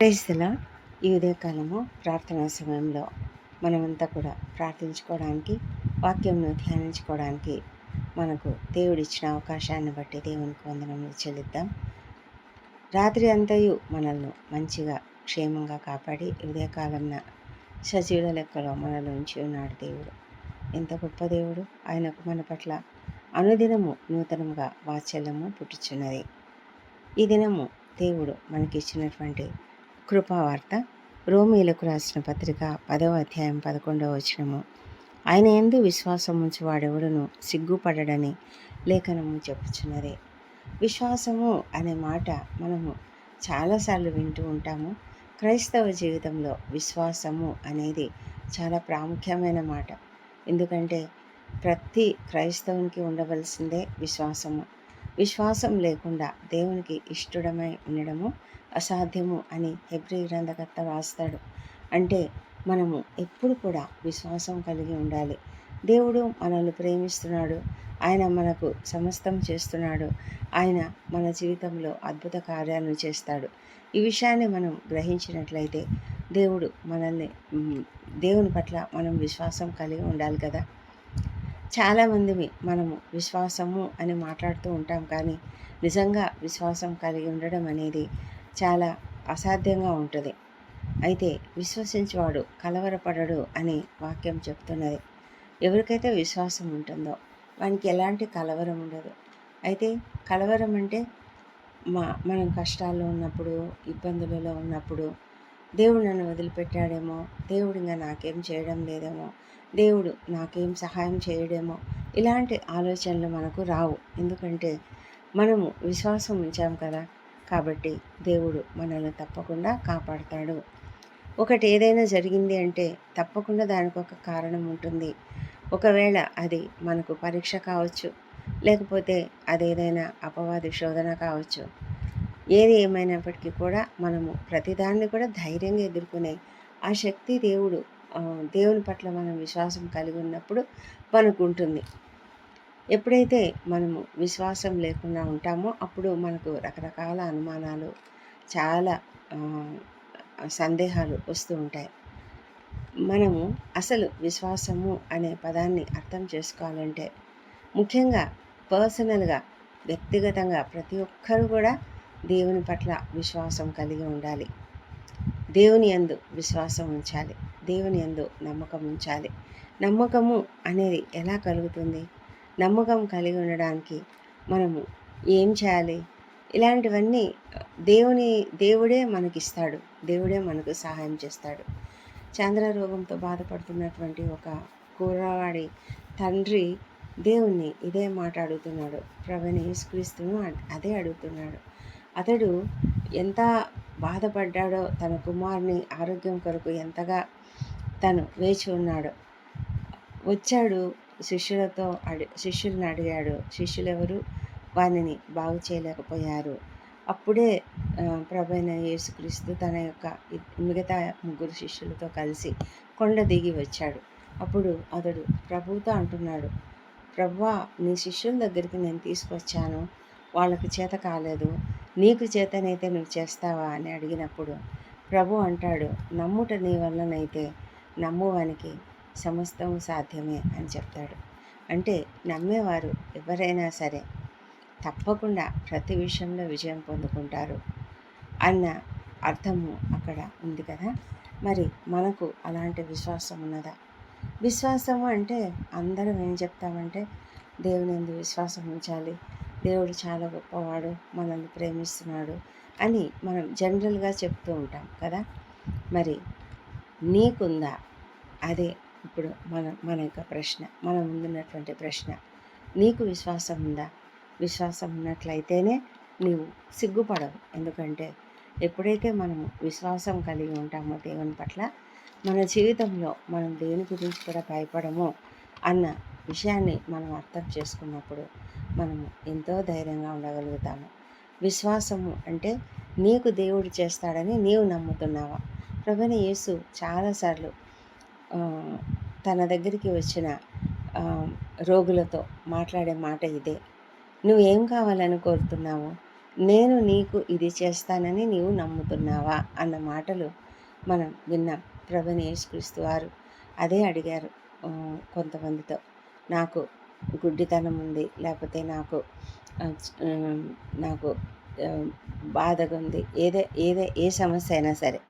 క్రైస్తుల ఈ ఉదయకాలము ప్రార్థనా సమయంలో మనమంతా కూడా ప్రార్థించుకోవడానికి వాక్యంను ధ్యానించుకోవడానికి మనకు దేవుడిచ్చిన అవకాశాన్ని బట్టి దేవునికి వందనములు చెల్లిద్దాం. రాత్రి అంతయు మనల్ని మంచిగా క్షేమంగా కాపాడి ఉదయకాలంన సజీవుల లెక్కలో మనలో ఉంచి ఉన్నాడు దేవుడు. ఎంత గొప్ప దేవుడు! ఆయనకు మన పట్ల అనుదినము నూతనంగా వాత్సల్యము పుట్టుచున్నది. ఈ దినము దేవుడు మనకిచ్చినటువంటి కృపావార్త రోమీలకు రాసిన పత్రిక పదవ అధ్యాయం పదకొండవ వచనము. ఆయన ఎందు విశ్వాసం ఉంచి వాడెవడును సిగ్గుపడడని లేఖనము చెప్పుచున్నది. విశ్వాసము అనే మాట మనము చాలాసార్లు వింటూ ఉంటాము. క్రైస్తవ జీవితంలో విశ్వాసము అనేది చాలా ప్రాముఖ్యమైన మాట. ఎందుకంటే ప్రతి క్రైస్తవునికి ఉండవలసిందే విశ్వాసము. విశ్వాసం లేకుండా దేవునికి ఇష్టడమై ఉండడము అసాధ్యము అని హెబ్రి గ్రంథకర్త రాస్తాడు అంటే మనము ఎప్పుడు కూడా విశ్వాసం కలిగి ఉండాలి. దేవుడు మనల్ని ప్రేమిస్తున్నాడు. ఆయన మనకు సమస్తం చేస్తున్నాడు. ఆయన మన జీవితంలో అద్భుత కార్యాలను చేస్తాడు. ఈ విషయాన్ని మనం గ్రహించినట్లయితే దేవుడు మనల్ని దేవుని పట్ల మనం విశ్వాసం కలిగి ఉండాలి కదా. చాలామంది మనము విశ్వాసము అని మాట్లాడుతూ ఉంటాం కానీ నిజంగా విశ్వాసం కలిగి ఉండడం అనేది చాలా అసాధ్యంగా ఉంటుంది. అయితే విశ్వసించేవాడు కలవరపడడు అని వాక్యం చెప్తున్నది. ఎవరికైతే విశ్వాసం ఉంటుందో వానికి ఎలాంటి కలవరం ఉండదు. అయితే కలవరం అంటే మా మనం కష్టాల్లో ఉన్నప్పుడు ఇబ్బందులలో ఉన్నప్పుడు దేవుడు నన్ను వదిలిపెట్టాడేమో దేవుడు ఇంకా నాకేం చేయడం లేదేమో దేవుడు నాకేం సహాయం చేయడేమో ఇలాంటి ఆలోచనలు మనకు రావు. ఎందుకంటే మనము విశ్వాసం ఉంచాం కదా కాబట్టి దేవుడు మనల్ని తప్పకుండా కాపాడతాడు. ఒకటి ఏదైనా జరిగింది అంటే తప్పకుండా దానికి ఒక కారణం ఉంటుంది. ఒకవేళ అది మనకు పరీక్ష కావచ్చు లేకపోతే అదేదైనా అపవాది శోధన కావచ్చు ఏది ఏమైనప్పటికీ కూడా మనము ప్రతిదాన్ని కూడా ధైర్యంగా ఎదుర్కొనే ఆ శక్తి దేవుడు దేవుని పట్ల మనం విశ్వాసం కలిగి ఉన్నప్పుడు మనకు ఉంటుంది. ఎప్పుడైతే మనము విశ్వాసం లేకుండా ఉంటామో అప్పుడు మనకు రకరకాల అనుమానాలు చాలా సందేహాలు వస్తూ ఉంటాయి. మనము అసలు విశ్వాసము అనే పదాన్ని అర్థం చేసుకోవాలంటే ముఖ్యంగా పర్సనల్గా వ్యక్తిగతంగా ప్రతి ఒక్కరు కూడా దేవుని పట్ల విశ్వాసం కలిగి ఉండాలి. దేవుని అందు విశ్వాసం ఉంచాలి. దేవుని అందు నమ్మకం ఉంచాలి. నమ్మకము అనేది ఎలా కలుగుతుంది? నమ్మకం కలిగి ఉండడానికి మనము ఏం చేయాలి? ఇలాంటివన్నీ దేవుని దేవుడే మనకిస్తాడు. దేవుడే మనకు సహాయం చేస్తాడు. చంద్ర రోగంతో బాధపడుతున్నటువంటి ఒక కూరవాడి తండ్రి దేవుణ్ణి ఇదే మాట అడుగుతున్నాడు. ప్రభుని యేసుక్రీస్తును అదే అడుగుతున్నాడు. అతడు ఎంత బాధపడ్డాడో తన కుమారుని ఆరోగ్యం కొరకు ఎంతగా తను వేచి ఉన్నాడు వచ్చాడు శిష్యులతో అడి శిష్యుల్ని అడిగాడు. శిష్యులు ఎవరు వారిని బాగు చేయలేకపోయారు. అప్పుడే ప్రభైన యేసుక్రీస్తు తన యొక్క మిగతా ముగ్గురు శిష్యులతో కలిసి కొండ దిగి వచ్చాడు. అప్పుడు అతడు ప్రభుతో అంటున్నాడు ప్రభువా నీ శిష్యుల దగ్గరికి నేను తీసుకొచ్చాను. వాళ్ళకి చేత కాలేదు. నీకు చేతనైతే నువ్వు చేస్తావా? అని అడిగినప్పుడు ప్రభు అంటాడు నమ్ముట నీ వల్లనైతే నమ్మువానికి సమస్తం సాధ్యమే అని చెప్తాడు. అంటే నమ్మేవారు ఎవరైనా సరే తప్పకుండా ప్రతి విషయంలో విజయం పొందుకుంటారు అన్న అర్థము అక్కడ ఉంది కదా. మరి మనకు అలాంటి విశ్వాసం ఉన్నదా? విశ్వాసము అంటే అందరం ఏం చెప్తామంటే దేవుని ఎందు విశ్వాసం ఉంచాలి. దేవుడు చాలా గొప్పవాడు మనల్ని ప్రేమిస్తున్నాడు అని మనం జనరల్గా చెప్తూ ఉంటాం కదా. మరి నీకుందా? అదే ఇప్పుడు మన మన యొక్క ప్రశ్న మన ముందున్నటువంటి ప్రశ్న. నీకు విశ్వాసం ఉందా? విశ్వాసం ఉన్నట్లయితేనే నీవు సిగ్గుపడవు. ఎందుకంటే ఎప్పుడైతే మనము విశ్వాసం కలిగి ఉంటామో దేవుని పట్ల మన జీవితంలో మనం దేని గురించి కూడా భయపడము అన్న విషయాన్ని మనం అర్థం చేసుకున్నప్పుడు మనము ఎంతో ధైర్యంగా ఉండగలుగుతాము. విశ్వాసము అంటే నీకు దేవుడు చేస్తాడని నీవు నమ్ముతున్నావా? ప్రభుని యేసు చాలాసార్లు తన దగ్గరికి వచ్చిన రోగులతో మాట్లాడే మాట ఇదే. నువ్వేం కావాలని కోరుతున్నావు? నేను నీకు ఇది చేస్తానని నీవు నమ్ముతున్నావా? అన్న మాటలు మనం విన్నాం ప్రభుని యేసుక్రీస్తు వారు. అదే అడిగారు కొంతమందితో. నాకు గుడ్డితనం ఉంది లేకపోతే నాకు నాకు బాధగా ఉంది. ఏదే ఏదే ఏ సమస్య అయినా సరే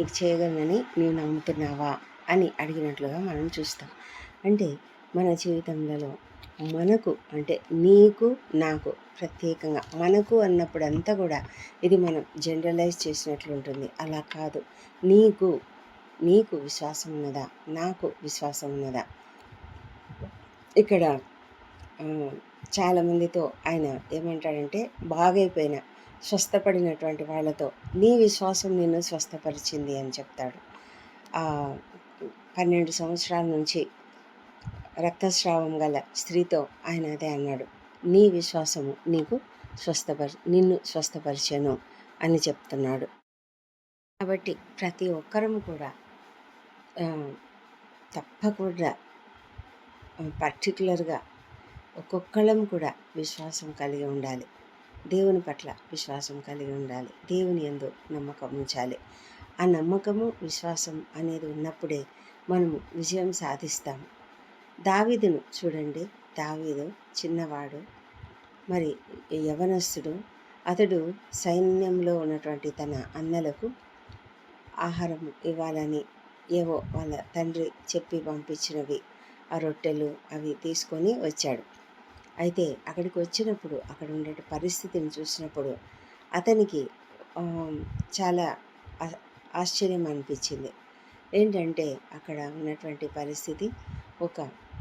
నీకు చేయగలనని నీవు నమ్ముతున్నావా అని అడిగినట్లుగా మనం చూస్తాం. అంటే మన జీవితంలో మనకు అంటే నీకు నాకు ప్రత్యేకంగా మనకు అన్నప్పుడు అంతా కూడా ఇది మనం జనరలైజ్ చేసినట్లు ఉంటుంది. అలా కాదు. నీకు నీకు విశ్వాసం ఉన్నదా? నాకు విశ్వాసం ఉన్నదా? ఇక్కడ చాలామందితో ఆయన ఏమంటాడంటే బాగైపోయిన స్వస్థపడినటువంటి వాళ్ళతో నీ విశ్వాసం నిన్ను స్వస్థపరిచింది అని చెప్తాడు. పన్నెండు సంవత్సరాల నుంచి రక్తస్రావం గల స్త్రీతో ఆయన అదే అన్నాడు. నీ విశ్వాసము నీకు స్వస్థపరి నిన్ను స్వస్థపరిచాను అని చెప్తున్నాడు. కాబట్టి ప్రతి ఒక్కరం కూడా తప్పకుండా పర్టికులర్గా ఒక్కొక్కళ్ళం కూడా విశ్వాసం కలిగి ఉండాలి. దేవుని పట్ల విశ్వాసం కలిగి ఉండాలి. దేవుని ఎందు నమ్మకం ఉంచాలి. ఆ నమ్మకము విశ్వాసం అనేది ఉన్నప్పుడే మనము విజయం సాధిస్తాము. దావీదును చూడండి. దావీదు చిన్నవాడు మరి యవనస్తుడు. అతడు సైన్యంలో ఉన్నటువంటి తన అన్నలకు ఆహారం ఇవ్వాలని ఏవో వాళ్ళ తండ్రి చెప్పి పంపించినవి. ఆ రొట్టెలు అవి తీసుకొని వచ్చాడు. అయితే అక్కడికి వచ్చినప్పుడు అక్కడ ఉండే పరిస్థితిని చూసినప్పుడు అతనికి చాలా ఆశ్చర్యం అనిపించింది. ఏంటంటే అక్కడ ఉన్నటువంటి పరిస్థితి ఒక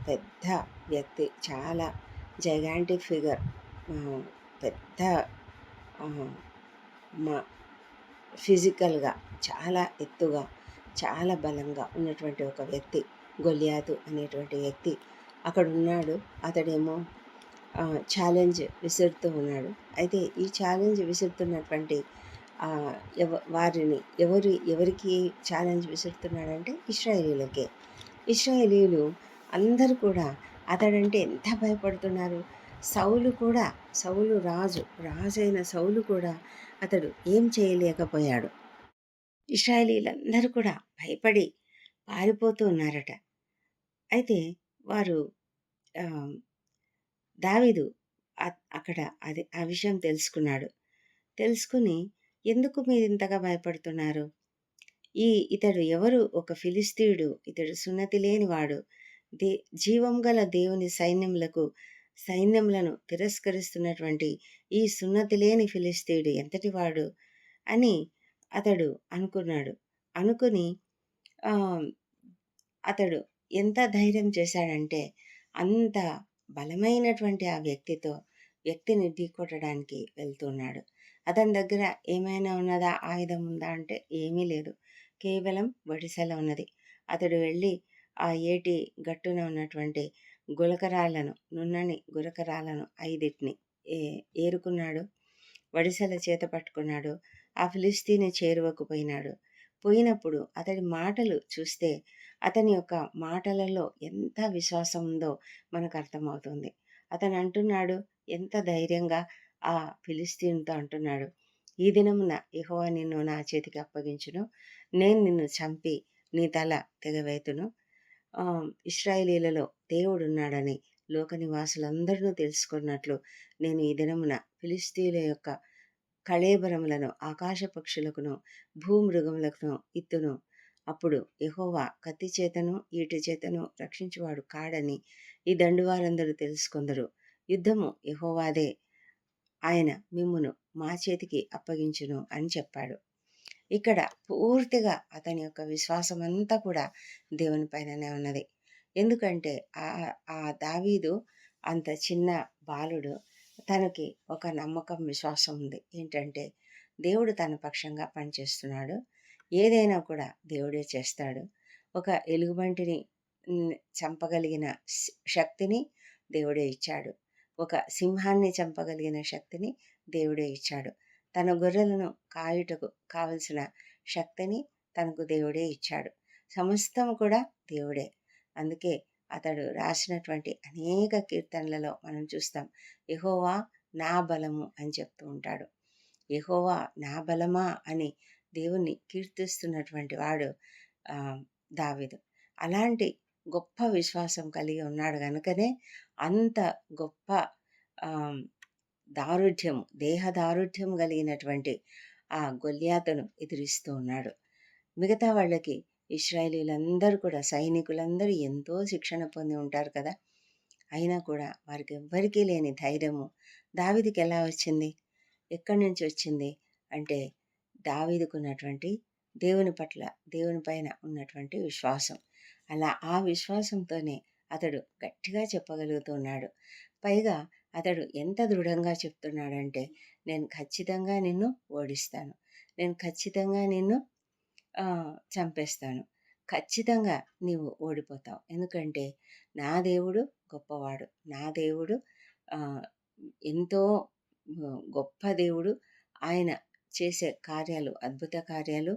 పెద్ద వ్యక్తి చాలా జైగాంటిక్ ఫిగర్ పెద్ద మా ఫిజికల్గా చాలా ఎత్తుగా చాలా బలంగా ఉన్నటువంటి ఒక వ్యక్తి గొలియాతు అనేటువంటి వ్యక్తి అక్కడ ఉన్నాడు. అతడేమో ఛాలెంజ్ విసురుతూ ఉన్నాడు. అయితే ఈ ఛాలెంజ్ విసురుతున్నటువంటి ఎవ వారిని ఎవరు ఎవరికి ఛాలెంజ్ విసురుతున్నాడంటే ఇస్రాయేలీలకే ఇస్రాయేలీలు అందరూ కూడా అతడంటే ఎంత భయపడుతున్నారు? సౌలు కూడా సౌలు రాజు రాజైన సౌలు కూడా అతడు ఏం చేయలేకపోయాడు. ఇస్రాయలీలందరూ కూడా భయపడి పారిపోతూ ఉన్నారట. అయితే వారు దావిదు అక్కడ అది ఆ విషయం తెలుసుకున్నాడు. తెలుసుకుని ఎందుకు మీరు ఇంతగా భయపడుతున్నారు? ఈ ఇతడు ఎవరు? ఒక ఫిలిస్తీయుడు ఇతడు సున్నతి లేనివాడు. దే జీవం గల దేవుని సైన్యములకు సైన్యములను తిరస్కరిస్తున్నటువంటి ఈ సున్నతి లేని ఫిలిస్తీయుడు ఎంతటివాడు? అని అతడు అనుకున్నాడు. అనుకుని అతడు ఎంత ధైర్యం చేశాడంటే అంత బలమైనటువంటి ఆ వ్యక్తితో వ్యక్తిని ఢీకొట్టడానికి వెళ్తున్నాడు. అతని దగ్గర ఏమైనా ఉన్నదా? ఆయుధం ఉందా అంటే ఏమీ లేదు. కేవలం వడిసెల ఉన్నది. అతడు వెళ్ళి ఆ ఏటి గట్టున ఉన్నటువంటి గులకరాలను నున్నని గులకరాలను ఐదిటిని ఏ ఏరుకున్నాడు. వడిసెల చేత పట్టుకున్నాడు. ఆ ఫిలిస్తీని చేరువకు పోయినాడు. పోయినప్పుడు అతడి మాటలు చూస్తే అతని యొక్క మాటలలో ఎంత విశ్వాసం ఉందో మనకు అర్థమవుతుంది. అతను అంటున్నాడు ఎంత ధైర్యంగా ఆ ఫిలిస్తీన్తో అంటున్నాడు ఈ దినమున ఇహోవా నిన్ను నా చేతికి అప్పగించును నేను నిన్ను చంపి నీ తల తెగవేతును. ఇస్రాయేలీలలో దేవుడున్నాడని లోక నివాసులందరినూ తెలుసుకున్నట్లు నేను ఈ దినమున ఫిలిస్తీన్ల యొక్క కళేబరములను ఆకాశ పక్షులకును భూమృగములకును ఇత్తును అప్పుడు యహోవా కత్తి చేతను ఈటి చేతను రక్షించువాడు కాడని ఈ దండువారందరూ తెలుసుకుందరు. యుద్ధము యహోవాదే ఆయన మిమ్మును మా చేతికి అప్పగించును అని చెప్పాడు. ఇక్కడ పూర్తిగా అతని యొక్క విశ్వాసం అంతా కూడా దేవుని పైననే ఉన్నది. ఎందుకంటే ఆ ఆ దావీదు అంత చిన్న బాలుడు తనకి ఒక నమ్మకం విశ్వాసం ఉంది. ఏంటంటే దేవుడు తన పక్షంగా పనిచేస్తున్నాడు. ఏదైనా కూడా దేవుడే చేస్తాడు. ఒక ఎలుగుబంటిని చంపగలిగిన శక్తిని దేవుడే ఇచ్చాడు. ఒక సింహాన్ని చంపగలిగిన శక్తిని దేవుడే ఇచ్చాడు. తన గొర్రెలను కాయుటకు కావలసిన శక్తిని తనకు దేవుడే ఇచ్చాడు. సమస్తం కూడా దేవుడే. అందుకే అతడు రాసినటువంటి అనేక కీర్తనలలో మనం చూస్తాం యహోవా నా బలము అని చెప్తూ ఉంటాడు. యహోవా నా బలమా అని దేవుణ్ణి కీర్తిస్తున్నటువంటి వాడు ఆ, దావీదు. అలాంటి గొప్ప విశ్వాసం కలిగి ఉన్నాడు కనుకనే అంత గొప్ప దారుఢ్యము దారుఢ్యం దేహ దారుఢ్యం కలిగినటువంటి ఆ గొల్యాతను ఎదిరిస్తూ ఉన్నాడు. మిగతా వాళ్ళకి ఇస్రాయలీలందరూ కూడా సైనికులందరూ ఎంతో శిక్షణ పొంది ఉంటారు కదా. అయినా కూడా వారికి ఎవ్వరికీ లేని ధైర్యము. దావిదికి ఎలా వచ్చింది? ఎక్కడి నుంచి వచ్చింది? అంటే దావీదుకున్నటువంటి దేవుని పట్ల దేవుని పైన ఉన్నటువంటి విశ్వాసం. అలా ఆ విశ్వాసంతోనే అతడు గట్టిగా చెప్పగలుగుతున్నాడు. పైగా అతడు ఎంత దృఢంగా చెప్తున్నాడంటే నేను ఖచ్చితంగా నిన్ను ఓడిస్తాను. నేను ఖచ్చితంగా నిన్ను చంపేస్తాను. ఖచ్చితంగా నీవు ఓడిపోతావు. ఎందుకంటే నా దేవుడు గొప్పవాడు. నా దేవుడు ఎంతో గొప్ప దేవుడు. ఆయన చేసే కార్యాలు అద్భుత కార్యాలు.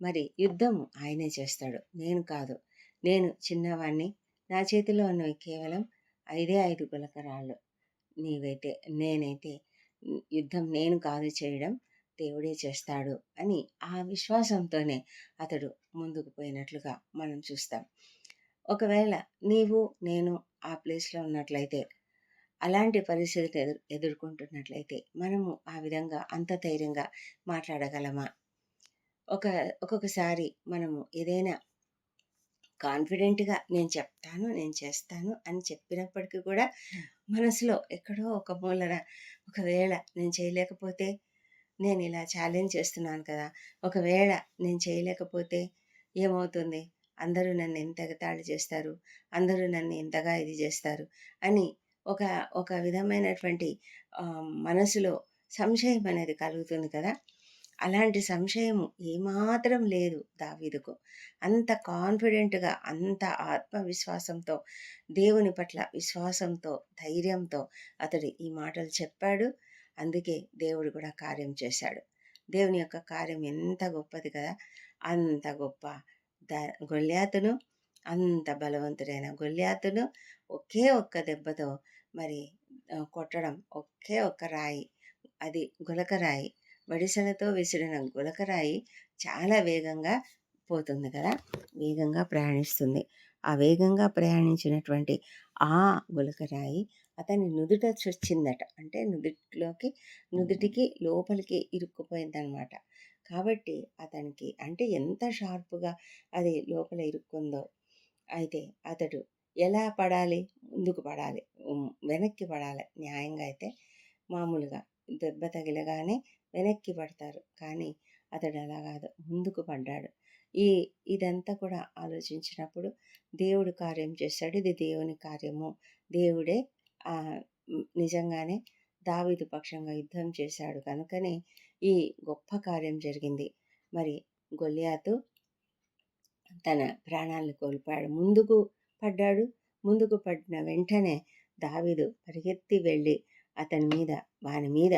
మరి యుద్ధం ఆయనే చేస్తాడు. నేను కాదు. నేను చిన్నవాణ్ణి. నా చేతిలో ఉన్నవి కేవలం ఐదే ఐదు గులకరాళ్ళు. నీవైతే నేనైతే యుద్ధం నేను కాదు చేయడం దేవుడే చేస్తాడు అని ఆ విశ్వాసంతోనే అతడు ముందుకు పోయినట్లుగా మనం చూస్తాం. ఒకవేళ నీవు నేను ఆ ప్లేస్లో ఉన్నట్లయితే అలాంటి పరిస్థితిని ఎదురు ఎదుర్కొంటున్నట్లయితే మనము ఆ విధంగా అంత ధైర్యంగా మాట్లాడగలమా? ఒక ఒక్కొక్కసారి మనము ఏదైనా కాన్ఫిడెంట్గా నేను చెప్తాను నేను చేస్తాను అని చెప్పినప్పటికీ కూడా మనసులో ఎక్కడో ఒక మూలన ఒకవేళ నేను చేయలేకపోతే నేను ఇలా ఛాలెంజ్ చేస్తున్నాను కదా! ఒకవేళ నేను చేయలేకపోతే ఏమవుతుంది? అందరూ నన్ను ఎంత ఎగతాళి చేస్తారు? అందరూ నన్ను ఎంతగా ఇది చేస్తారు? అని ఒక ఒక విధమైనటువంటి మనసులో సంశయం అనేది కలుగుతుంది కదా? అలాంటి సంశయం ఏమాత్రం లేదు దావీదుకు. అంత కాన్ఫిడెంట్గా అంత ఆత్మవిశ్వాసంతో దేవుని పట్ల విశ్వాసంతో ధైర్యంతో అతడు ఈ మాటలు చెప్పాడు. అందుకే దేవుడు కూడా కార్యం చేశాడు. దేవుని యొక్క కార్యం ఎంత గొప్పది కదా? అంత గొప్ప ద గొల్యాతును అంత బలవంతుడైన గొల్యాతును ఒకే ఒక్క దెబ్బతో మరి కొట్టడం ఒకే ఒక్క రాయి. అది గులకరాయి వడిసెలతో విసిరిన గులకరాయి చాలా వేగంగా పోతుంది కదా? వేగంగా ప్రయాణిస్తుంది. ఆ వేగంగా ప్రయాణించినటువంటి ఆ గులకరాయి అతని నుదుట చొచ్చిందట. అంటే నుదుటిలోకి నుదుటికి లోపలికి ఇరుక్కుపోయిందనమాట కాబట్టి అతనికి అంటే ఎంత షార్ప్గా అది లోపల ఇరుక్కుందో అయితే అతడు ఎలా పడాలి? ముందుకు పడాలి. వెనక్కి పడాలి. న్యాయంగా అయితే మామూలుగా దెబ్బ తగిలగానే వెనక్కి పడతారు. కానీ అతడు అలా కాదు. ముందుకు పడ్డాడు. ఈ ఇదంతా కూడా ఆలోచించినప్పుడు దేవుడు కార్యం చేశాడు ఇది దేవుని కార్యము. దేవుడే నిజంగానే దావీదు పక్షంగా యుద్ధం చేశాడు కనుకనే ఈ గొప్ప కార్యం జరిగింది. మరి గొల్యాతు తన ప్రాణాలను కోల్పోయాడు. ముందుకు పడ్డాడు. ముందుకు పడిన వెంటనే దావీదు పరిగెత్తి వెళ్ళి అతని మీద వాని మీద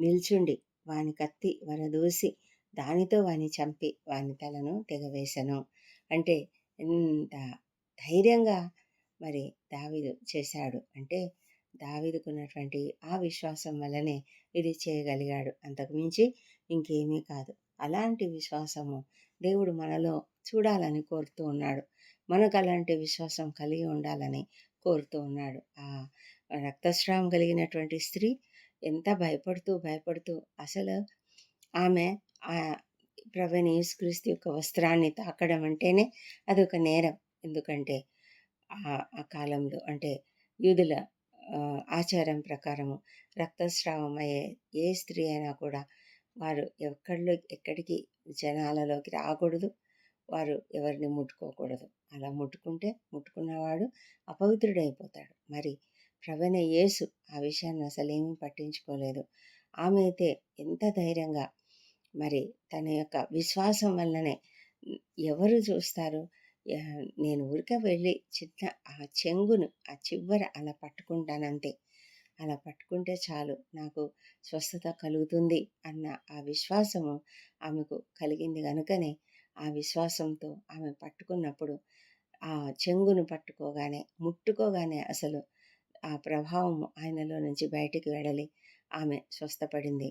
నిల్చుండి వాని కత్తి వరదూసి దానితో వాని చంపి వాని తలను తెగవేశను. అంటే ఎంత ధైర్యంగా మరి దావీదు చేశాడు. అంటే దావీదుకున్నటువంటి ఆ విశ్వాసం వల్లనే ఇది చేయగలిగాడు. అంతకుమించి ఇంకేమీ కాదు. అలాంటి విశ్వాసము దేవుడు మనలో చూడాలని కోరుతూ ఉన్నాడు. మనకు అలాంటి విశ్వాసం కలిగి ఉండాలని కోరుతూ ఉన్నాడు. ఆ రక్తస్రావం కలిగినటువంటి స్త్రీ ఎంత భయపడుతూ భయపడుతూ అసలు ఆమె ఆ ప్రవీణ యేసుక్రీస్తు యొక్క వస్త్రాన్ని తాకడం అంటేనే అది ఒక నేరం. ఎందుకంటే ఆ కాలంలో అంటే యూదుల ఆచారం ప్రకారము రక్తస్రావం అయ్యే ఏ స్త్రీ అయినా కూడా వారు ఎక్కడిలో ఎక్కడికి జనాలలోకి రాకూడదు. వారు ఎవరిని ముట్టుకోకూడదు. అలా ముట్టుకుంటే ముట్టుకున్నవాడు అపవిత్రుడైపోతాడు. మరి ప్రవణ యేసు ఆ విషయాన్ని అసలేమీ పట్టించుకోలేదు. ఆమె అయితే ఎంత ధైర్యంగా మరి తన యొక్క విశ్వాసం వల్లనే ఎవరు చూస్తారు? నేను ఊరికే వెళ్ళి చిన్న ఆ చెంగును ఆ చివర అలా పట్టుకుంటానంతే. అలా పట్టుకుంటే చాలు నాకు స్వస్థత కలుగుతుంది అన్న ఆ విశ్వాసము ఆమెకు కలిగింది కనుకనే ఆ విశ్వాసంతో ఆమె పట్టుకున్నప్పుడు ఆ చెంగును పట్టుకోగానే ముట్టుకోగానే అసలు ఆ ప్రభావం ఆయనలో నుంచి బయటికి వెళ్ళలి ఆమె స్వస్థపడింది.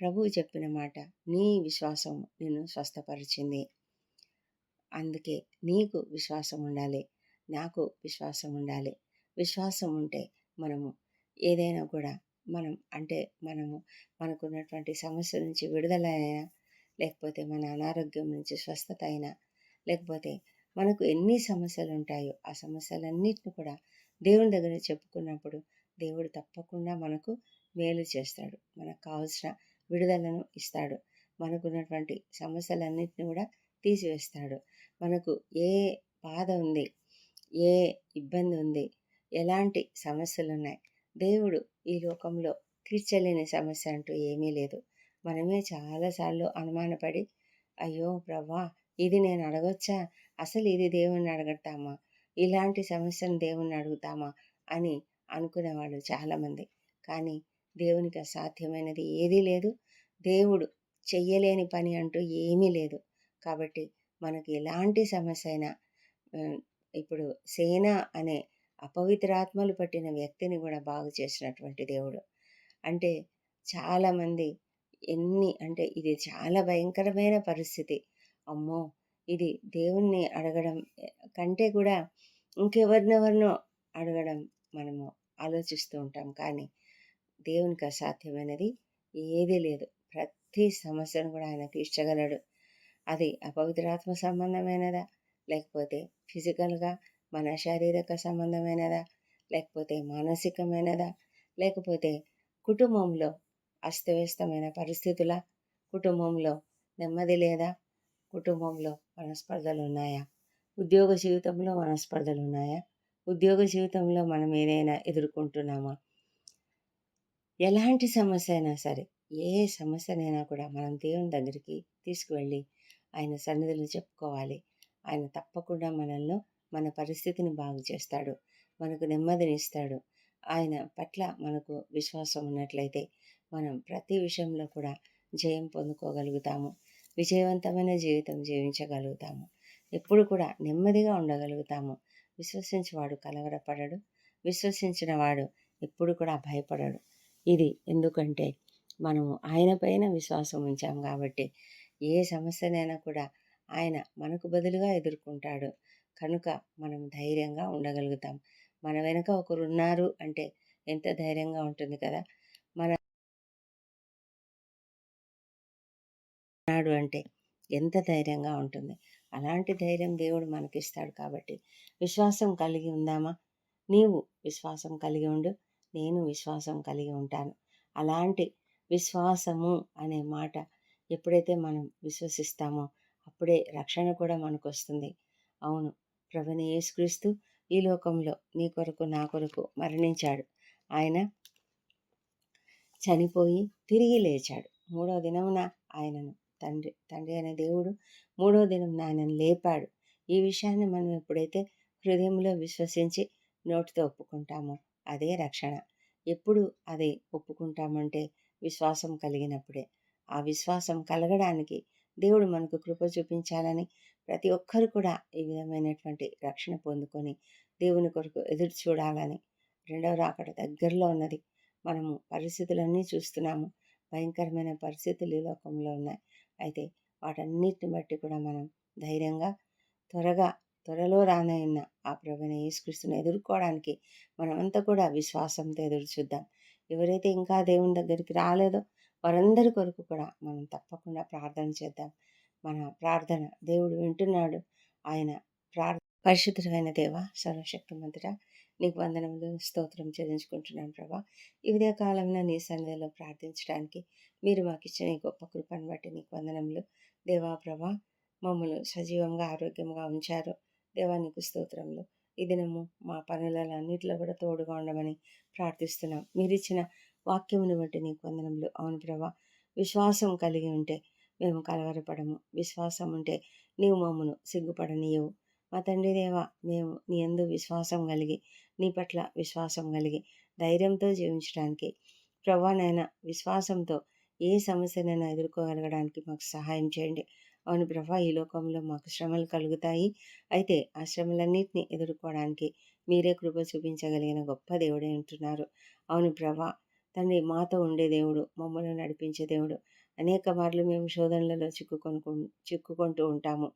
ప్రభువు చెప్పిన మాట నీ విశ్వాసం నిన్ను స్వస్థపరిచింది. అందుకే నీకు విశ్వాసం ఉండాలి. నాకు విశ్వాసం ఉండాలి. విశ్వాసం ఉంటే మనము ఏదైనా కూడా మనం అంటే మనము మనకున్నటువంటి సమస్య నుంచి విడుదలైనా లేకపోతే మన అనారోగ్యం నుంచి స్వస్థత అయినా లేకపోతే మనకు ఎన్ని సమస్యలు ఉంటాయో ఆ సమస్యలన్నిటిని కూడా దేవుని దగ్గర చెప్పుకున్నప్పుడు దేవుడు తప్పకుండా మనకు మేలు చేస్తాడు. మనకు కావలసిన విడుదలను ఇస్తాడు. మనకున్నటువంటి సమస్యలన్నింటినీ కూడా తీసివేస్తాడు. మనకు ఏ బాధ ఉంది ఏ ఇబ్బంది ఉంది ఎలాంటి సమస్యలు ఉన్నాయి దేవుడు ఈ లోకంలో తీర్చలేని సమస్య అంటూ ఏమీ లేదు. మనమే చాలాసార్లు అనుమానపడి అయ్యో ప్రభా ఇది నేను అడగొచ్చా? అసలు ఇది దేవుణ్ణి అడగటామా ఇలాంటి సమస్యను దేవుణ్ణి అడుగుతామా? అని అనుకునేవాళ్ళు చాలామంది. కానీ దేవునికి అసాధ్యమైనది ఏదీ లేదు. దేవుడు చెయ్యలేని పని అంటూ ఏమీ లేదు. కాబట్టి మనకి ఎలాంటి సమస్య అయినా ఇప్పుడు సేన అనే అపవిత్రాత్మలు పట్టిన వ్యక్తిని కూడా బాగు చేసినటువంటి దేవుడు. అంటే చాలామంది ఎన్ని అంటే ఇది చాలా భయంకరమైన పరిస్థితి. అమ్మో! ఇది దేవుణ్ణి అడగడం కంటే కూడా ఇంకెవరినెవరినో అడగడం మనము ఆలోచిస్తూ ఉంటాం. కానీ దేవునికి అసాధ్యమైనది ఏదీ లేదు. ప్రతి సమస్యను కూడా ఆయన తీర్చగలడు అది అపవిత్రాత్మ సంబంధమైనదా? లేకపోతే ఫిజికల్గా మన శారీరక సంబంధమైనదా? లేకపోతే మానసికమైనదా? లేకపోతే కుటుంబంలో అస్తవ్యస్తమైన పరిస్థితుల కుటుంబంలో నెమ్మది లేదా కుటుంబంలో మనస్పర్ధలు ఉన్నాయా ఉద్యోగ జీవితంలో మనస్పర్ధలు ఉన్నాయా ఉద్యోగ జీవితంలో మనం ఏదైనా ఎదుర్కొంటున్నామా? ఎలాంటి సమస్య అయినా సరే ఏ సమస్యనైనా కూడా మనం దేవుని దగ్గరికి తీసుకువెళ్ళి ఆయన సన్నిధులు చెప్పుకోవాలి. ఆయన తప్పకుండా మనల్లో మన పరిస్థితిని బాగు చేస్తాడు. మనకు నెమ్మదినిస్తాడు ఆయన పట్ల మనకు విశ్వాసం ఉన్నట్లయితే మనం ప్రతి విషయంలో కూడా జయం పొందుకోగలుగుతాము. విజయవంతమైన జీవితం జీవించగలుగుతాము. ఎప్పుడు కూడా నెమ్మదిగా ఉండగలుగుతాము. విశ్వసించేవాడు కలవరపడడు. విశ్వసించిన వాడు ఎప్పుడు కూడా భయపడడు. ఇది ఎందుకంటే మనము ఆయన పైన విశ్వాసం ఉంచాం కాబట్టి ఏ సమస్యనైనా కూడా ఆయన మనకు బదులుగా ఎదుర్కొంటాడు. కనుక మనం ధైర్యంగా ఉండగలుగుతాం. మన వెనుక ఒకరు ఉన్నారు అంటే ఎంత ధైర్యంగా ఉంటుంది కదా? మన ఉన్నాడు అంటే ఎంత ధైర్యంగా ఉంటుంది. అలాంటి ధైర్యం దేవుడు మనకిస్తాడు కాబట్టి విశ్వాసం కలిగి ఉందామా? నీవు విశ్వాసం కలిగి ఉండు నేను విశ్వాసం కలిగి ఉంటాను. అలాంటి విశ్వాసము అనే మాట ఎప్పుడైతే మనం విశ్వసిస్తామో అప్పుడే రక్షణ కూడా మనకు వస్తుంది అవును ప్రభుని యేసుక్రీస్తు ఈ లోకంలో నీ కొరకు నా కొరకు మరణించాడు. ఆయన చనిపోయి తిరిగి లేచాడు. మూడో దినమున ఆయనను తండ్రి తండ్రి అనే దేవుడు మూడో దినం ఆయనను లేపాడు. ఈ విషయాన్ని మనం ఎప్పుడైతే హృదయంలో విశ్వసించి నోటితో ఒప్పుకుంటామో అదే రక్షణ. ఎప్పుడు అది ఒప్పుకుంటామంటే విశ్వాసం కలిగినప్పుడే. ఆ విశ్వాసం కలగడానికి దేవుడు మనకు కృప చూపించాలని ప్రతి ఒక్కరు కూడా ఈ విధమైనటువంటి రక్షణ పొందుకొని దేవుని కొరకు ఎదురు చూడాలని రెండవ రాకడ దగ్గరలో ఉన్నది. మనము పరిస్థితులన్నీ చూస్తున్నాము. భయంకరమైన పరిస్థితులు ఈ లోకంలో ఉన్నాయి. అయితే వాటన్నిటిని బట్టి కూడా మనం ధైర్యంగా త్వరగా త్వరలో రానయ్యున్న ఆ ప్రభుని యేసుక్రీస్తుని ఎదుర్కోవడానికి మనమంతా కూడా విశ్వాసంతో ఎదురు చూద్దాం. ఎవరైతే ఇంకా దేవుని దగ్గరికి రాలేదో వారందరి కొరకు కూడా మనం తప్పకుండా ప్రార్థన చేద్దాం. మన ప్రార్థన దేవుడు వింటున్నాడు. ఆయన ప్రార్థ పరిశుద్ధమైన దేవ సర్వశక్తిమంతుడ నీకు వందనములు స్తోత్రం చెల్లించుకుంటున్నాను ప్రభా. ఈ కాలంలో నీ సన్నిధిలో ప్రార్థించడానికి మీరు మాకు ఇచ్చిన ఈ గొప్ప కృపను బట్టి నీకు వందనములు. దేవా ప్రభా మమ్మల్ని సజీవంగా ఆరోగ్యంగా ఉంచారు. దేవా నీకు స్తోత్రములు. ఈ దినము మా పనులన్నింటిలో కూడా తోడుగా ఉండమని ప్రార్థిస్తున్నాం. మీరు ఇచ్చిన వాక్యమును బట్టి నీకు వందనములు. అవును ప్రభా విశ్వాసం కలిగి ఉంటే మేము కలవరపడము. విశ్వాసం ఉంటే నీవు మమ్మను సిగ్గుపడనీయవు. మా తండ్రి దేవ మేము నీ ఎందు విశ్వాసం కలిగి నీ పట్ల విశ్వాసం కలిగి ధైర్యంతో జీవించడానికి. ప్రభానైనా విశ్వాసంతో ఏ సమస్యనైనా ఎదుర్కోగలగడానికి మాకు సహాయం చేయండి. అవును ప్రభా ఈ లోకంలో మాకు శ్రమలు కలుగుతాయి. అయితే ఆ శ్రమలన్నింటినీ ఎదుర్కోవడానికి మీరే కృప చూపించగలిగిన గొప్ప దేవుడే ఉంటున్నారు అవును ప్రభా తండ్రి మాతో ఉండే దేవుడు మమ్మల్ని నడిపించే దేవుడు. అనేక మార్లు మేము శోధనలలో చిక్కుకొను చిక్కుకుంటూ ఉంటాము.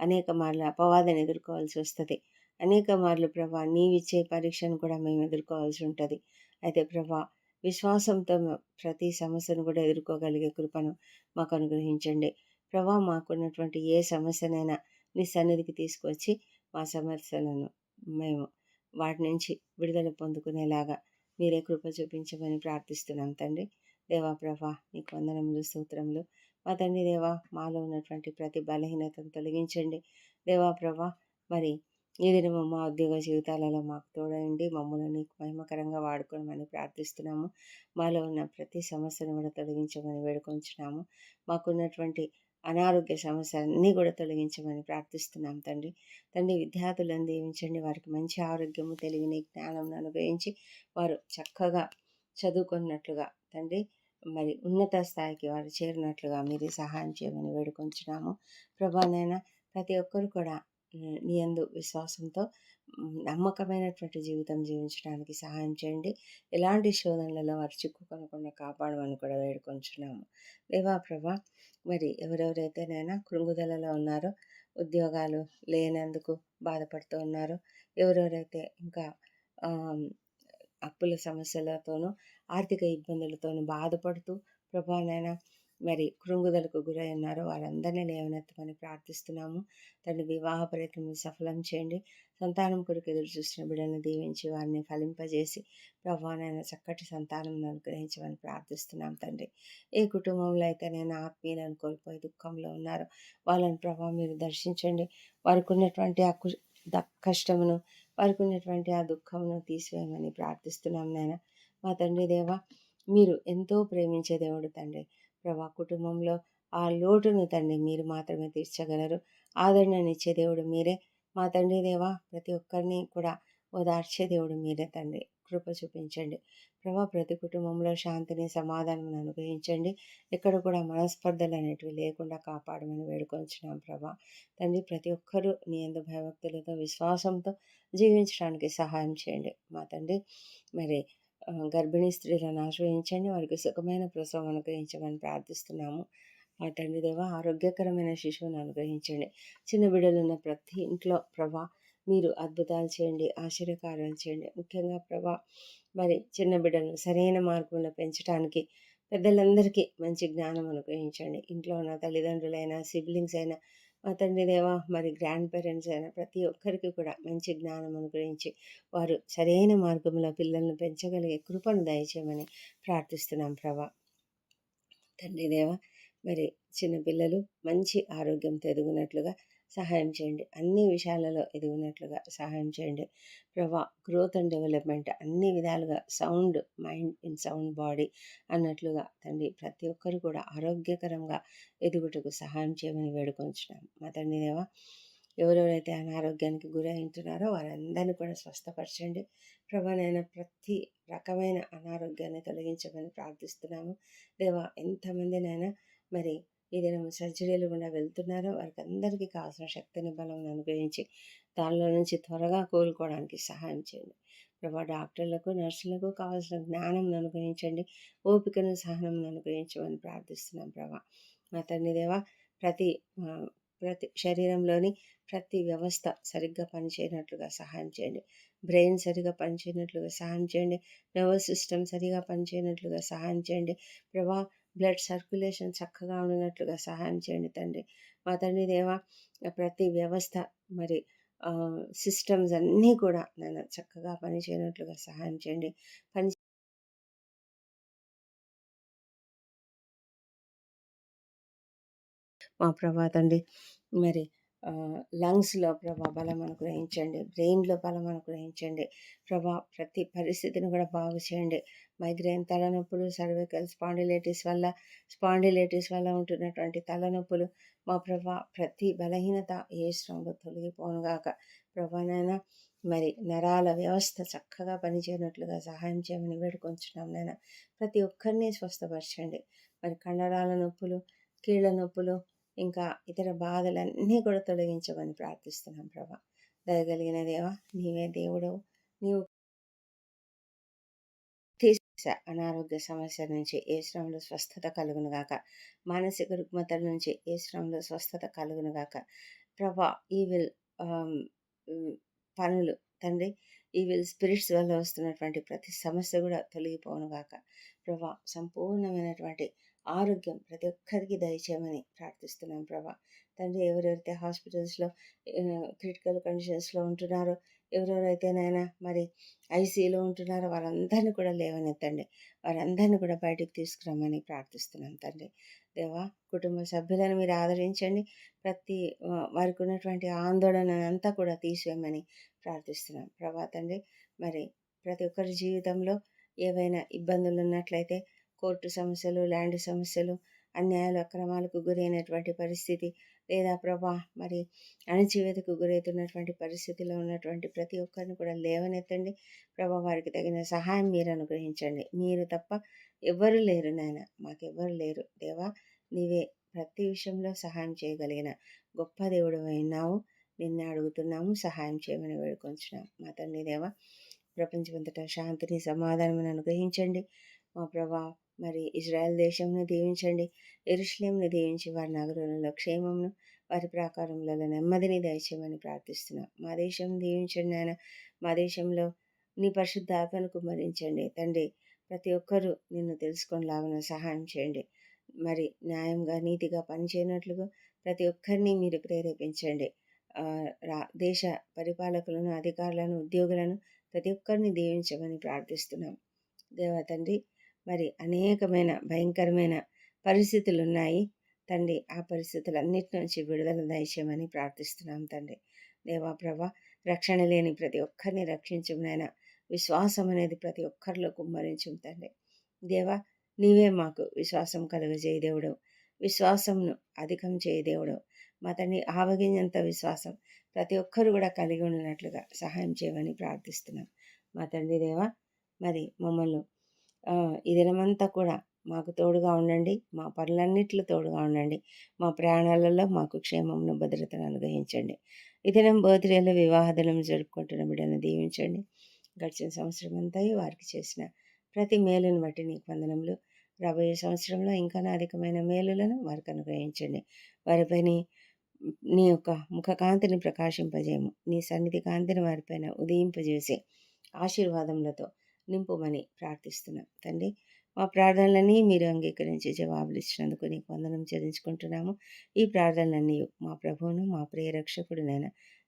అనేక మార్లు అపవాదం ఎదుర్కోవాల్సి వస్తుంది. అనేక మార్లు ప్రభా నీవిచ్చే పరీక్షను కూడా మేము ఎదుర్కోవాల్సి ఉంటుంది. అయితే ప్రభా విశ్వాసంతో ప్రతి సమస్యను కూడా ఎదుర్కోగలిగే కృపను మాకు అనుగ్రహించండి. ప్రభా మాకున్నటువంటి ఏ సమస్యనైనా నీ సన్నిధికి తీసుకొచ్చి మా సమస్యలను మేము వాటి నుంచి విడుదల పొందుకునేలాగా మీరే కృప చూపించమని ప్రార్థిస్తున్నాం తండ్రి. దేవా ప్రభా నీకు వందనములు సూత్రములు మా తండ్రి దేవా మాలో ఉన్నటువంటి ప్రతి బలహీనతను తొలగించండి. దేవా ప్రభా మరి ఈ దినము మా ఉద్యోగ జీవితాలలో మాకు తోడండి మమ్మల్ని మహిమకరంగా వాడుకోమని ప్రార్థిస్తున్నాము. మాలో ఉన్న ప్రతి సమస్యను కూడా తొలగించమని వేడుకొంచున్నాము. మాకున్నటువంటి అనారోగ్య సమస్యలన్నీ కూడా తొలగించమని ప్రార్థిస్తున్నాం తండ్రి. తండ్రి విద్యార్థులను దీవించండి. వారికి మంచి ఆరోగ్యము తెలివిని జ్ఞానం అనుగ్రహించి వారు చక్కగా చదువుకున్నట్లుగా తండ్రి మరి ఉన్నత స్థాయికి వారు చేరినట్లుగా మీరు సహాయం చేయమని వేడుకొంచున్నాము. ప్రభానైనా ప్రతి ఒక్కరు కూడా నీ అందు విశ్వాసంతో నమ్మకమైనటువంటి జీవితం జీవించడానికి సహాయం చేయండి. ఎలాంటి శోధనలలో వారు చిక్కుకొనకుండా కాపాడమని కూడా వేడుకొంచున్నాము. దేవా ప్రభా మరి ఎవరెవరైతేనైనా కృంగుదలలో ఉన్నారో ఉద్యోగాలు లేనందుకు బాధపడుతూ ఉన్నారో ఎవరెవరైతే ఇంకా అప్పుల సమస్యలతోనూ ఆర్థిక ఇబ్బందులతోనూ బాధపడుతూ ప్రభానైనా మరి కృంగుదలకు గురై వారందరినీ లేవనెత్తమని ప్రార్థిస్తున్నాము. తండ్రి వివాహ ప్రయత్నం సఫలం చేయండి. సంతానం కొరకు ఎదురు చూసిన బిడ్డలను దీవించి వారిని ఫలింపజేసి ప్రభానైనా చక్కటి సంతానం అనుగ్రహించమని ప్రార్థిస్తున్నాం తండ్రి. ఏ కుటుంబంలో అయితే నేను ఆత్మీయులను కోల్పోయి దుఃఖంలో ఉన్నారో వాళ్ళని ప్రభావం మీరు దర్శించండి. వారికి ఉన్నటువంటి ఆ కష్టమును వారికి ఉన్నటువంటి ఆ దుఃఖమును తీసివేయమని ప్రార్థిస్తున్నాం నాయన. మా తండ్రి దేవ మీరు ఎంతో ప్రేమించే దేవుడు తండ్రి. ప్రభా కుటుంబంలో ఆ లోటును తండ్రి మీరు మాత్రమే తీర్చగలరు. ఆదరణనిచ్చే దేవుడు మీరే. మా తండ్రి దేవా ప్రతి ఒక్కరిని కూడా ఓదార్చే దేవుడు మీరే తండ్రి. కృప చూపించండి. ప్రభా ప్రతి కుటుంబంలో శాంతిని సమాధానం అనుగ్రహించండి. ఎక్కడ కూడా మనస్పర్ధలు అనేటివి లేకుండా కాపాడమని వేడుకొంచున్నాం ప్రభా. తండ్రి ప్రతి ఒక్కరూ నీ ఎందు భయభక్తులతో విశ్వాసంతో జీవించడానికి సహాయం చేయండి. మా తండ్రి మరి గర్భిణీ స్త్రీలను ఆశ్రయించండి. వారికి సుఖమైన ప్రసవం అనుగ్రహించమని ప్రార్థిస్తున్నాము. మా తండ్రి దేవ ఆరోగ్యకరమైన శిశువును అనుగ్రహించండి. చిన్న బిడ్డలు ఉన్న ప్రతి ఇంట్లో ప్రభా మీరు అద్భుతాలు చేయండి ఆశ్చర్యకారాలు చేయండి. ముఖ్యంగా ప్రభా మరి చిన్న బిడ్డలను సరైన మార్గంలో పెంచడానికి పెద్దలందరికీ మంచి జ్ఞానం అనుగ్రహించండి. ఇంట్లో ఉన్న తల్లిదండ్రులైనా సిబ్లింగ్స్ అయినా మా తండ్రి దేవా మరి గ్రాండ్ పేరెంట్స్ అయిన ప్రతి ఒక్కరికి కూడా మంచి జ్ఞానం అనుగ్రహించి వారు సరైన మార్గంలో పిల్లలను పెంచగలిగే కృపను దయచేయమని ప్రార్థిస్తున్నాం ప్రభా. తండ్రి దేవ మరి చిన్నపిల్లలు మంచి ఆరోగ్యంతో ఎదుగునట్లుగా సహాయం చేయండి. అన్ని విషయాలలో ఎదిగినట్లుగా సహాయం చేయండి. ప్రభా గ్రోత్ అండ్ డెవలప్మెంట్ అన్ని విధాలుగా sound mind in sound body అన్నట్లుగా తండ్రి ప్రతి ఒక్కరు కూడా ఆరోగ్యకరంగా ఎదుగుటకు సహాయం చేయమని వేడుకొంచున్నాం. మా తండ్రి దేవా ఎవరెవరైతే అనారోగ్యానికి గురైంటున్నారో వారందరినీ కూడా స్వస్థపరచండి. ప్రభానైనా ప్రతి రకమైన అనారోగ్యాన్ని తొలగించమని ప్రార్థిస్తున్నాము. దేవా ఎంతమందినైనా మరి ఏదైనా సర్జరీలు గుండా వెళ్తున్నారో వారికి అందరికీ కావాల్సిన శక్తిని బలం అనుగ్రహించి దానిలో నుంచి త్వరగా కోలుకోవడానికి సహాయం చేయండి. ప్రభా డాక్టర్లకు నర్సులకు కావాల్సిన జ్ఞానం అనుగ్రహించండి. ఓపికను సహనం అనుగ్రహించమని ప్రార్థిస్తున్నాం ప్రభా. మా తండ్రి దేవా ప్రతి ప్రతి శరీరంలోని ప్రతి వ్యవస్థ సరిగ్గా పనిచేయనట్లుగా సహాయం చేయండి. బ్రెయిన్ సరిగా పనిచేయనట్లుగా సహాయం చేయండి. నర్వస్ సిస్టమ్ సరిగా పనిచేయనట్లుగా సహాయం చేయండి. ప్రభా బ్లడ్ సర్క్యులేషన్ చక్కగా ఉన్నట్లుగా సహాయం చేయండి తండ్రి. మా తండ్రి దేవ ప్రతి వ్యవస్థ మరి సిస్టమ్స్ అన్నీ కూడా నేను చక్కగా పనిచేయనట్లుగా సహాయం చేయండి. పని మా ప్రభా తండ్రి మరి లంగ్స్లో ప్రభా బలం అనుగ్రహించండి. బ్రెయిన్లో బలం అనుగ్రహించండి. ప్రభా ప్రతి పరిస్థితిని కూడా బాగు చేయండి. మైగ్రేన్ తలనొప్పులు సర్వికల్ స్పాండిలైటిస్ వల్ల స్పాండిలైటిస్ వల్ల ఉంటున్నటువంటి తలనొప్పులు మా ప్రభా ప్రతి బలహీనత ఏ శ్రమలో తొలగిపోనుగాక ప్రభానైనా మరి నరాల వ్యవస్థ చక్కగా పనిచేయనట్లుగా సహాయం చేయమని వేడుకొంచున్నాం నాయన. ప్రతి ఒక్కరిని స్వస్థపరచండి. మరి కండరాల నొప్పులు కీళ్ళ నొప్పులు ఇంకా ఇతర బాధలన్నీ కూడా తొలగించమని ప్రార్థిస్తున్నాం ప్రభా. దయగలిగిన దేవా నీవే దేవుడు నీవు తీసా అనారోగ్య సమస్యల నుంచి ఏ శ్రమంలో స్వస్థత కలుగును గాక. మానసిక రుగ్మతల నుంచి ఏ శ్రమంలో స్వస్థత కలుగును గాక. ప్రభా ఈ విల్ పనులు తండ్రి ఈ స్పిరిట్స్ వల్ల వస్తున్నటువంటి ప్రతి సమస్య కూడా తొలగిపోను గాక. ప్రభా సంపూర్ణమైనటువంటి ఆరోగ్యం ప్రతి ఒక్కరికి దయచేయమని ప్రార్థిస్తున్నాం ప్రభా. తండ్రి ఎవరెవరైతే హాస్పిటల్స్లో క్రిటికల్ కండిషన్స్లో ఉంటున్నారో ఎవరెవరైతేనైనా మరి ఐసీలో ఉంటున్నారో వారందరినీ కూడా లేవనెత్తండి. వారందరినీ కూడా బయటికి తీసుకురమ్మని ప్రార్థిస్తున్నాం తండ్రి. దేవా కుటుంబ సభ్యులను మీరు ఆదరించండి. ప్రతి వారికి ఉన్నటువంటి ఆందోళన అంతా కూడా తీసేయమని ప్రార్థిస్తున్నాం. ప్రభా తండ్రి మరి ప్రతి ఒక్కరి జీవితంలో ఏవైనా ఇబ్బందులు ఉన్నట్లయితే కోర్టు సమస్యలు ల్యాండ్ సమస్యలు అన్యాయాలు అక్రమాలకు గురైనటువంటి పరిస్థితి లేదా ప్రభా మరి అణచివేతకు గురవుతున్నటువంటి పరిస్థితిలో ఉన్నటువంటి ప్రతి ఒక్కరిని కూడా లేవనెత్తండి. ప్రభా వారికి తగిన సహాయం మీరు అనుగ్రహించండి. మీరు తప్ప ఎవ్వరు లేరు నాయన. మాకెవ్వరు లేరు. దేవా నీవే ప్రతి విషయంలో సహాయం చేయగలిగిన గొప్ప దేవుడు అయినావు నిన్నే అడుగుతున్నాము సహాయం చేయమని వేడుకొంచున్నాం. మా తండ్రి దేవా ప్రపంచమంతటా శాంతిని సమాధానం అనుగ్రహించండి. మా ప్రభా మరి ఇజ్రాయెల్ దేశంను దీవించండి ఎరుశ్లేంను దీవించి వారి నగరంలో క్షేమమును వారి ప్రాకారంలో నెమ్మదిని దయచేయమని ప్రార్థిస్తున్నాం. మా దేశం దీవించండి ఆయన మా దేశంలో నీ పరిశుద్ధ ఆత్మను కుమ్మరించండి. తండ్రి ప్రతి ఒక్కరూ నిన్ను తెలుసుకొని లాగను సహాయం చేయండి. మరి న్యాయంగా నీతిగా పనిచేయనట్లుగా ప్రతి ఒక్కరిని మీరు ప్రేరేపించండి. రా దేశ పరిపాలకులను అధికారులను ఉద్యోగులను ప్రతి ఒక్కరిని దీవించమని ప్రార్థిస్తున్నాం. దేవా తండ్రి మరి అనేకమైన భయంకరమైన పరిస్థితులు ఉన్నాయి తండ్రి. ఆ పరిస్థితులన్నిటి నుంచి విడుదల దయచేయమని ప్రార్థిస్తున్నాం తండ్రి. దేవా ప్రభ రక్షణ లేని ప్రతి ఒక్కరిని రక్షించునైనా విశ్వాసం అనేది ప్రతి ఒక్కరిలో కుమ్మరించు తండ్రి. దేవా నీవే మాకు విశ్వాసం కలుగజేయ దేవుడు. విశ్వాసంను అధికం చేయ దేవుడు. మా తండ్రి ఆవగింజంత విశ్వాసం ప్రతి ఒక్కరు కూడా కలిగి ఉన్నట్లుగా సహాయం చేయమని ప్రార్థిస్తున్నాం. మా తండ్రి దేవా మరి మమ్మల్ని ఈ దినమంతా కూడా మాకు తోడుగా ఉండండి. మా పనులన్నిట్లో తోడుగా ఉండండి. మా ప్రయాణాలలో మాకు క్షేమమును భద్రతను అనుగ్రహించండి. ఈ దినం బర్త్డేలో వివాహ దినం జరుపుకుంటున్న బిడ్డను దీవించండి. గడిచిన సంవత్సరం అంతా వారికి చేసిన ప్రతి మేలును బట్టి నీకు వందనములు. రాబోయే సంవత్సరంలో ఇంకా అధికమైన మేలులను వారికి అనుగ్రహించండి. వారిపైన నీ యొక్క ముఖ కాంతిని ప్రకాశింపజేయము. నీ సన్నిధి కాంతిని వారిపైన ఉదయింపజేసే ఆశీర్వాదములతో నింపమని ప్రార్థిస్తున్నాం. తండ్రి మా ప్రార్థనలన్నీ మీరు అంగీకరించి జవాబులు ఇచ్చినందుకు నీకు వందనం చెల్లించుకుంటున్నాము. ఈ ప్రార్థనలన్నీ మా ప్రభువును మా ప్రియరక్షకుడునైన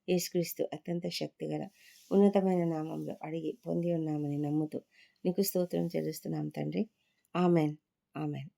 యేసుక్రీస్తు అత్యంత శక్తిగల ఉన్నతమైన నామంలో అడిగి పొంది ఉన్నామని నమ్ముతూ నీకు స్తోత్రం చెల్లిస్తున్నాం తండ్రి. ఆమెన్. ఆమెన్.